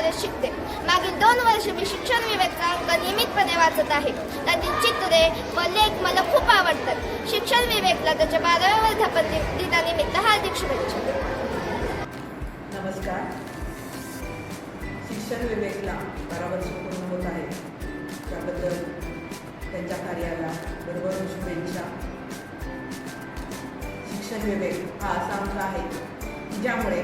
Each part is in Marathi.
शाळेत शिकते. मागील दोन वर्ष मी शिक्षण विवेकचा अंक नियमितपणे वाचत आहे. त्यातील चित्रे व लेख मला खूप आवडतात. शिक्षण विवेकला त्याच्या बाराव्या वर्धापन दिनानिमित्त हार्दिक शुभेच्छा. नमस्कार. शिक्षण विवेकला बारा वर्ष पूर्ण होत आहे. त्याबद्दल त्यांच्या कार्याला बरोबर शुभेच्छा. शिक्षण विवेक हा असा अंक आहे ज्यामुळे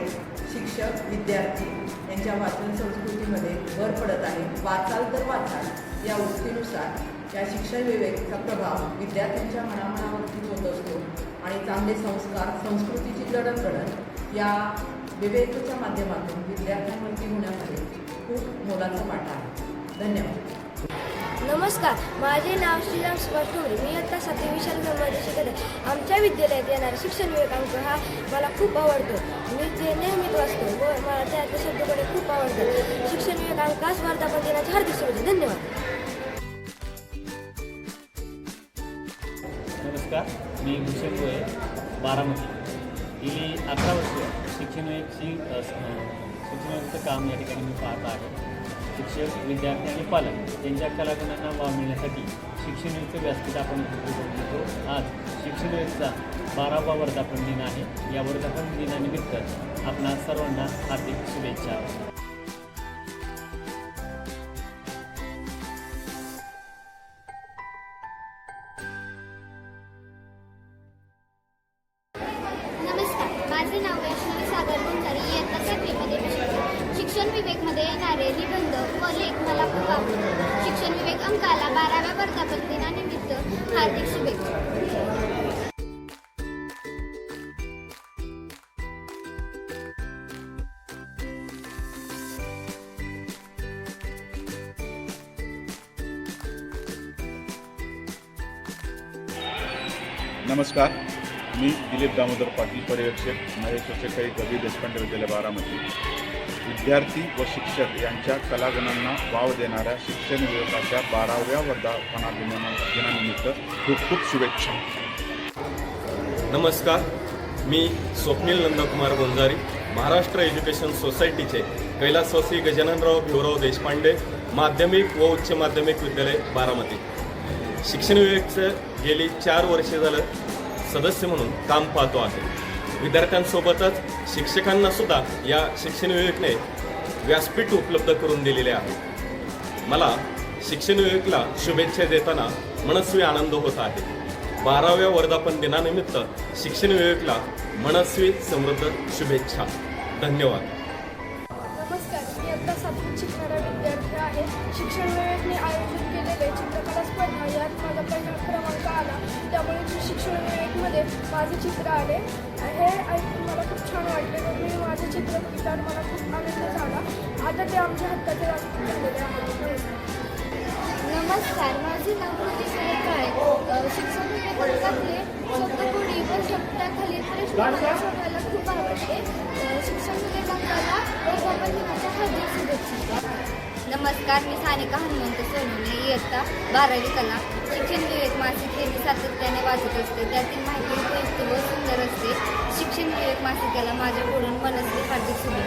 शिक्षक विद्यार्थी यांच्या वाचन संस्कृतीमध्ये भर पडत आहे. वाचाल तर वाचाल. या गोष्टीनुसार या शिक्षण विवेकचा प्रभाव विद्यार्थ्यांच्या मनामनावरती होत असतो आणि चांगले संस्कार संस्कृतीची जडणघडण या विवेकाच्या माध्यमातून विद्यार्थ्यांवरती होण्यामध्ये खूप मोलाचा वाटा आहे. धन्यवाद. नमस्कार माझे नाव श्रीराम सुभाष ठोंबरे. मी आता सातवी विशाल मध्ये शिकत आहे. आमच्या विद्यालयात येणारा शिक्षण विवेकांक हा मला खूप आवडतो. मी ते नेहमीच वाचतो व मला त्यातले शब्दकडे खूप आवडतात शिक्षण विवेकांकास वर्धापन दिनाची हार्दिक शुभेच्छा. धन्यवाद. नमस्कार मी भूषण गोये बारामती. गेली अकरा वर्ष शिक्षण शिक्षण काम या ठिकाणी मी पाहत आहे. शिक्षक विद्यार्थी आणि पालक यांच्या कलागुणांना वाव मिळण्यासाठी शिक्षण व्यासपीठ आपण एकत्रित आज शिक्षण बारावा वर्धापन दिन आहे. या वर्धापन दिनानिमित्त आपणा सर्वांना हार्दिक शुभेच्छा. नमस्कार. माझे नाव वैष्णवी सागर गुंजारी इयत्ता सातवीमध्ये मी शिकते शिक्षण विवेकमध्ये येणारे निबंध व लेख मला खूप आवडतात. शिक्षण विवेक अंकाला बाराव्या वर्धापन दिनानिमित्त हार्दिक शुभेच्छा. नमस्कार. मी दिलीप दामोदर पाटील पर्यवेक्षक महेश काही कवी देशपांडे विद्यालय बारामती. विद्यार्थी व शिक्षक यांच्या कलागुणांना वाव देणाऱ्या शिक्षण विभागाच्या बाराव्या वर्धापना दिना दिनानिमित्त खूप खूप शुभेच्छा. नमस्कार मी स्वप्नील नंदकुमार गोंजारी महाराष्ट्र एज्युकेशन सोसायटीचे कैलासवासी गजाननराव भिवराव देशपांडे माध्यमिक व उच्च माध्यमिक विद्यालय बारामती. शिक्षण विभागचं गेली चार वर्षे झालं सदस्य म्हणून काम पाहतो आहे. विद्यार्थ्यांसोबतच शिक्षकांना सुद्धा या शिक्षण विवेकने व्यासपीठ उपलब्ध करून दिलेले आहे. मला शिक्षण विवेकला शुभेच्छा देताना मनस्वी आनंद होत आहे. बाराव्या वर्धापन दिनानिमित्त शिक्षण विवेकला मनस्वी समृद्ध शुभेच्छा. धन्यवाद. नमस्कार मी आता सातवीत शिकणारा विद्यार्थी आहे. शिक्षण विवेकने केलेले चित्रकला स्पर्धा यात माझा पहिला क्रमांक आला. त्यामुळे जे शिक्षण विवेकमध्ये माझे चित्र आले. हे ऐकून मला खूप छान वाटले व मी माझे चित्र बघितल्यावर मला खूप आनंद झाला. आता ते आमच्या हक्काचे राजकीय झालेले आहे नमस्कार माझे नाव कृती सुरेखा आहे. शिक्षण विवेकांकातले शब्दकोडी व शब्दाखाली प्रश्न नमस्कार मी सानिका हनुमंत सोनवणे. इयत्ता बारावी कला शिक्षण विवेक मासिक हे मी सातत्याने वाचत असते. त्यातील माहिती उपयुक्त व सुंदर असते. शिक्षण विवेक मासिकाला माझ्याकडून मनस्वी हार्दिक शुभेच्छा.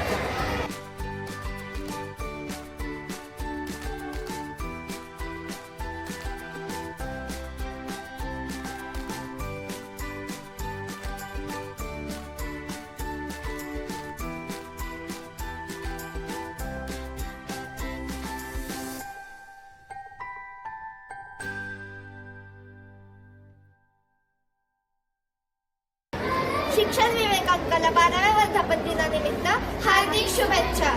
शिक्षण विवेकांकाला बाराव्या वर्धापन दिनानिमित्त हार्दिक शुभेच्छा.